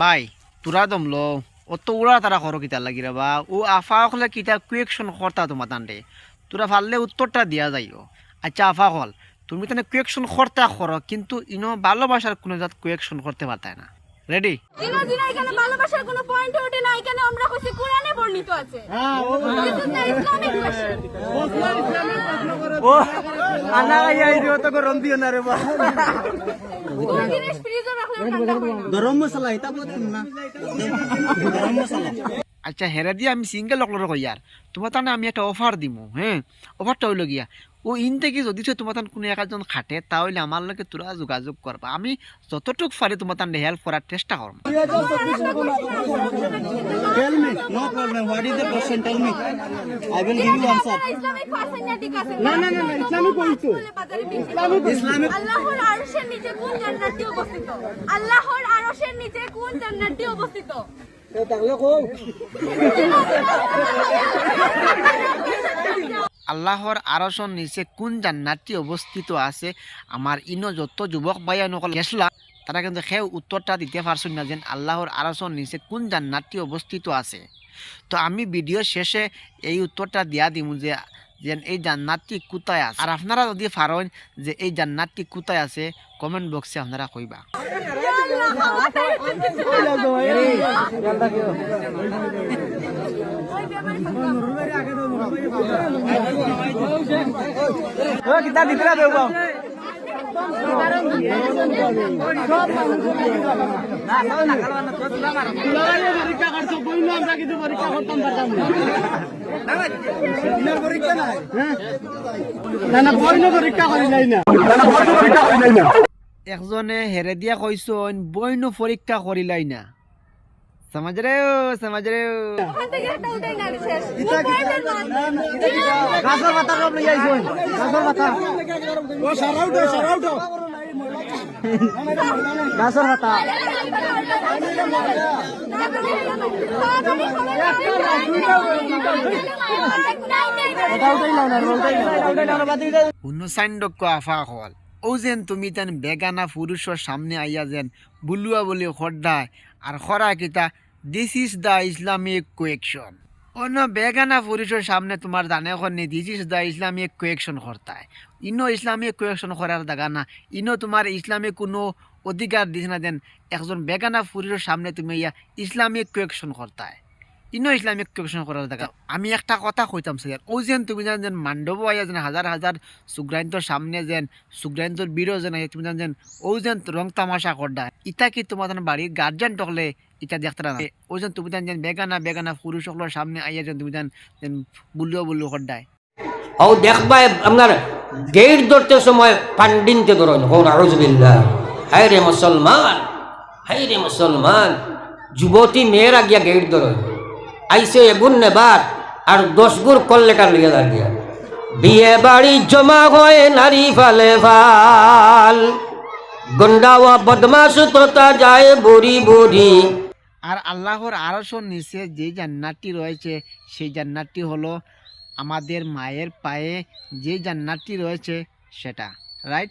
By তোরা দমল অত উড়া তারা করো কিতা লাগি রে বা ও আফা হলে কিতা কুয়েকশন করতা তোমার তান্ডে তোরা পারলে উত্তরটা দিয়া যাইও। আচ্ছা আফা হল তুমি তাহলে কুয়েকশন করতা করো কিন্তু ইনো ভালোবাসার কোনো জাত কুয়েকশন করতে পারতায় না। রেডি দিনা দিনা এখানে ভালোবাসার কোনো পয়েন্ট ওঠে না এখানে আমরা কইছি কোরআনে বর্ণিত আছে? Islamic question. ও আনা আই তো গরম দিও না রে বা। গরম মশলা এটা বলছেন না গরম মশলা আচ্ছা হেরা দিয়ে আমি সিঙ্গেল অকলর কই আর তোমার তাহলে আমি একটা অফার দিব হ্যাঁ অফারটা হইল গিয়া ও ইন থেকে যদি তোমার তান কোনো একজন খাটে তাহলে আমার লগে তোরা যোগাযোগ করবা। আমি যতটুক পারি তোমার তান হেল্প করার চেষ্টা করব। Tell me no problem what is the question tell me I will give you answer না না, না, না, না, ইসলামিক বলছো। ইসলামিক- আল্লাহর আরশের নিচে কোন জান্নাতটি অবস্থিত? আল্লাহর আরশের নিচে কোন জান্নাতটি অবস্থিত? তাহলে কও। আল্লাহর আরসন নিচে কোন জান্নাতটি অবস্থিত আছে? আমার ইনো যত যুবক ভাইয়া নকল গেছলা, তারা কিন্তু সেই উত্তরটা দিতে পারছেন না যেন আল্লাহর আরসন নিচে কোন জান্নাতটি অবস্থিত আছে। তো আমি ভিডিও শেষে এই উত্তরটা দিয়া দিমু যে, যেন এই জান্নাতটি কোথায় আছে? আর আপনারা যদি পারেন যে এই জান্নাতটি কোথায় আছে কমেন্ট বক্সে আপনারা কইবা। কিতা দিতে দেব পরীক্ষা করছ বইলো আমরা কিন্তু পরীক্ষা করতাম পারতাম না না পরীক্ষা করি নাই না পরীক্ষা করি নাই না একজনে হেরে দিয়া কইসন বইনো পরীক্ষা করিলাই না। সমাজ রে ও সমাজ রে ও ওখান থেকে একটা উঠাই না শেষ কোন পয়েন্টের গাছর পাতা রব লই আইছুন গাছর পাতা ও সারাউটো সারাউটো গাছর পাতা এটা উঠাই নাও না উঠাই নাও উঠাই নাও বাদ দিই উনচাইন্ডক আফা হল ও যেন তুমি তেন বেগানা পুরুষের সামনে আইয়া যেন বুলুয়া বলে খড্ডায় আর খরা কিতা this is the Islamic question অন্য বেগানা পুরুষের সামনে তোমার জানে নি দিস ইজ দ্য ইসলামিক কোয়েকশন করতায় ইনো ইসলামিক কোয়েকশন করার জায়গা না, ইনো তোমার ইসলামিক কোনো অধিকার দিস না দেন একজন বেগানা পুরুষের সামনে তুমি ইয়া ইসলামিক কোয়েকশন করতায় ইনো ইসলামিক কোয়েকশন করার দেখা আমি একটা কথা কইতাম স্যার ও যেন তুমি জান যেন মান্ডব আইয়া যেন হাজার হাজার সুগ্রান্তর সামনে যেন সুগ্রান্তর বিরো যেন তুমি যেন যেন ও যেন রং তামাশা করডা ইটা কি যেন বাড়ির গার্জিয়ান টকলে ইটা দেখতে না? ও যেন তুমি যেন যেন বেগানা বেগানা পুরুষ সকলের সামনে আইয়া যেন তুমি যেন যেন বুলিও বুলিও করডায় ও দেখবা আপনার গেট ধরতে সময় পান্ডিনতে ধরুন হন আরজবিল্লা হাই রে মুসলমান হাই রে মুসলমান যুবতী মেয়েরা গিয়া গেট ধরুন আইসে এগুন নেবার আর দশ গুর কার লিগে দাঁড়িয়ে বিয়ে বাড়ি জমা হয়ে নারী ফালে ফাল। গন্ডাওয়া বদমাস তোতা যায় বুড়ি বুড়ি। আর আল্লাহর আরশর নিচে যে জান্নাতটি রয়েছে, সেই জান্নাতটি হলো আমাদের মায়ের পায়ে যে জান্নাতটি রয়েছে, সেটা। রাইট